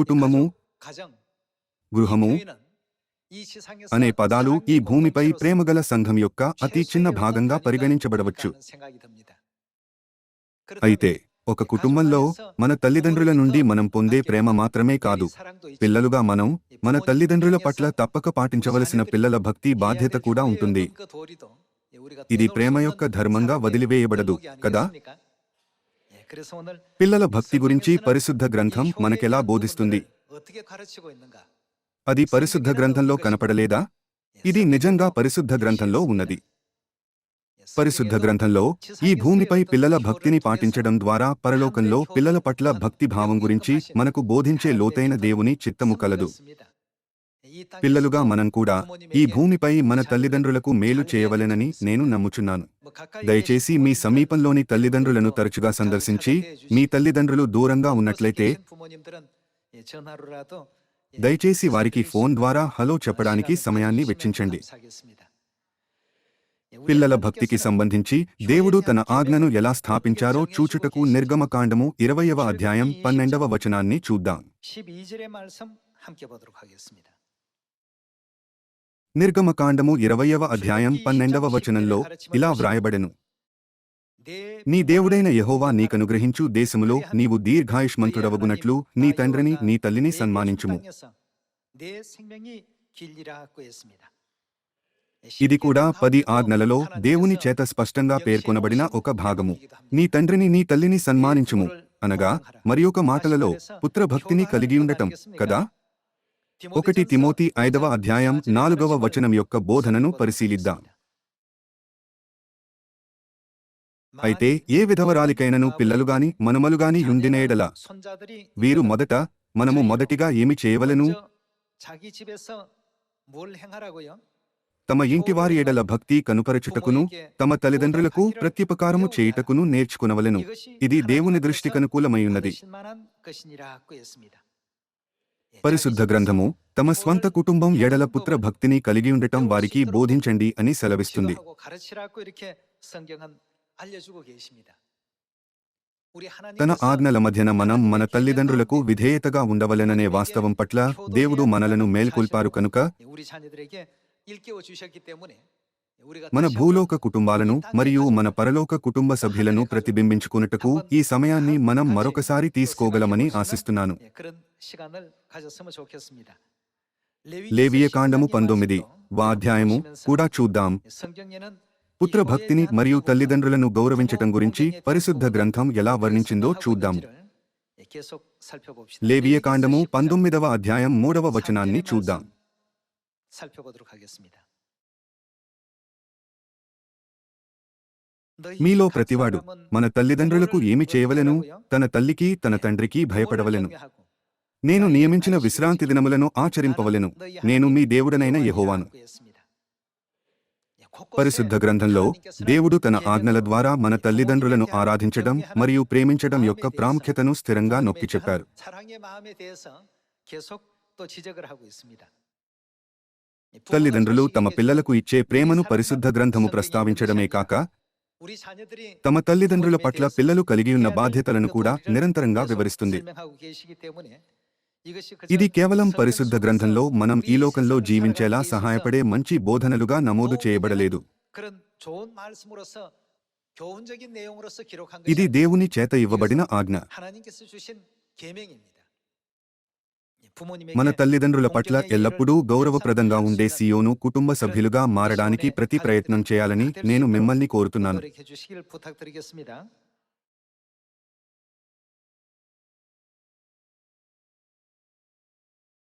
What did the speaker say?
కుటుంబము గృహము అనే పదాలు ఈ భూమిపై ప్రేమగల సంఘం యొక్క అతి చిన్న భాగంగా పరిగణించబడవచ్చు. అయితే ఒక కుటుంబంలో మన తల్లిదండ్రుల నుండి మనం పొందే ప్రేమ మాత్రమే కాదు. పిల్లలుగా మనం మన తల్లిదండ్రుల పట్ల తప్పక పాటించవలసిన పిల్లల భక్తి బాధ్యత కూడా ఉంటుంది. ఇది ప్రేమ యొక్క ధర్మంగా వదిలివేయబడదు కదా? పిల్లల భక్తి గురించి పరిశుద్ధ గ్రంథం మనకెలా బోధిస్తుంది? అది పరిశుద్ధ గ్రంథంలో కనపడలేదా? ఇది నిజంగా పరిశుద్ధ గ్రంథంలో ఉన్నది. పరిశుద్ధ గ్రంథంలో ఈ భూమిపై పిల్లల భక్తిని పాటించడం ద్వారా పరలోకంలో పిల్లల పట్ల భక్తి భావం గురించి మనకు బోధించే లోతైన దేవుని చిత్తము కలదు. పిల్లలుగా మనం కూడా ఈ భూమిపై మన తల్లిదండ్రులకు మేలు చేయవలెనని నేను నమ్ముచున్నాను. దయచేసి మీ సమీపంలోని తల్లిదండ్రులను తరచుగా సందర్శించి మీ తల్లిదండ్రులు దూరంగా ఉన్నట్లయితే దయచేసి వారికి ఫోన్ ద్వారా హలో చెప్పడానికి సమయాన్ని వెచ్చించండి. పిల్లల భక్తికి సంబంధించి దేవుడు తన ఆజ్ఞను ఎలా స్థాపించారో చూచుటకు నిర్గమకాండము ఇరవయవ అధ్యాయం పన్నెండవ వచనాన్ని చూద్దాం. నిర్గమకాండము ఇరవయవ అధ్యాయం పన్నెండవ వచనంలో ఇలా వ్రాయబడెను. నీ దేవుడైన యహోవా నీకనుగ్రహించు దేశములో నీవు దీర్ఘాయుష్మంతుడవగునట్లు నీ తండ్రిని నీ తల్లిని సన్మానించుము. ఇది కూడా పది ఆజ్ఞలలో దేవుని చేత స్పష్టంగా పేర్కొనబడిన ఒక భాగము. నీ తండ్రిని నీ తల్లిని సన్మానించుము. అనగా మరియొక మాటలలో పుత్రభక్తిని కలిగి ఉండటం కదా? ఒకటి తిమోతి ఐదవ అధ్యాయం నాలుగవ వచనం యొక్క బోధనను పరిశీలిద్దాం. అయితే ఏ విధవరాలికైనను పిల్లలుగాని మనుమలుగాని యుండినేడల వీరు మొదట మనము మొదటిగా ఏమి చేయవలను? తమ ఇంటివారి ఎడల భక్తి కనుపరచుటకును తమ తల్లిదండ్రులకు ప్రత్యుపకారము చేయుటకును నేర్చుకునవలను. ఇది దేవుని దృష్టికనుకూలమైయున్నది పరిశుద్ధ గ్రంథము తమ స్వంత కుటుంబం ఎడల పుత్ర భక్తిని కలిగి ఉండటం వారికి బోధించండి అని సెలవిస్తుంది. తన ఆజ్ఞల మధ్యన మనం మన తల్లిదండ్రులకు విధేయతగా ఉండవలెననే వాస్తవం పట్ల దేవుడు మనలను మేల్కొల్పారు కనుక మన భూలోక కుటుంబాలను మరియు మన పరలోక కుటుంబ సభ్యులను ప్రతిబింబించుకున్నట్టుకు ఈ సమయాన్ని మనం మరొకసారి తీసుకోగలమని ఆశిస్తున్నాను. లేవియకాండము పంతొమ్మిది వాధ్యాయము కూడా చూద్దాం. పుత్రభక్తిని మరియు తల్లిదండ్రులను గౌరవించటం గురించి పరిశుద్ధ గ్రంథం ఎలా వర్ణించిందో చూద్దాం. లేవియకాండము పంతొమ్మిదవ అధ్యాయం మూడవ వచనాన్ని చూద్దాం. మీలో ప్రతివాడు మన తల్లిదండ్రులకు ఏమి చేయవలెను? తన తల్లికి తన తండ్రికి భయపడవలెను. నేను నియమించిన విశ్రాంతి దినములను ఆచరింపవలెను. నేను మీ దేవుడనైన యహోవాను. పరిశుద్ధ గ్రంథంలో దేవుడు తన ఆజ్ఞల ద్వారా మన తల్లిదండ్రులను ఆరాధించడం మరియు ప్రేమించడం యొక్క ప్రాముఖ్యతను స్థిరంగా నొక్కి చెప్పారు. తల్లిదండ్రులు తమ పిల్లలకు ఇచ్చే ప్రేమను పరిశుద్ధ గ్రంథము ప్రస్తావించడమే కాక తమ తల్లిదండ్రుల పట్ల పిల్లలు కలిగి ఉన్న బాధ్యతలను కూడా నిరంతరంగా వివరిస్తుంది. ఇది కేవలం పరిశుద్ధ గ్రంథంలో మనం ఈ లోకంలో జీవించేలా సహాయపడే మంచి బోధనలుగా నమోదు చేయబడలేదు. ఇది దేవుని చేత ఇవ్వబడిన ఆజ్ఞ. మన తల్లిదండ్రుల పట్ల ఎల్లప్పుడూ గౌరవప్రదంగా ఉండే సీయోను కుటుంబ సభ్యులుగా మారడానికి ప్రతి ప్రయత్నం చేయాలని నేను మిమ్మల్ని కోరుతున్నాను.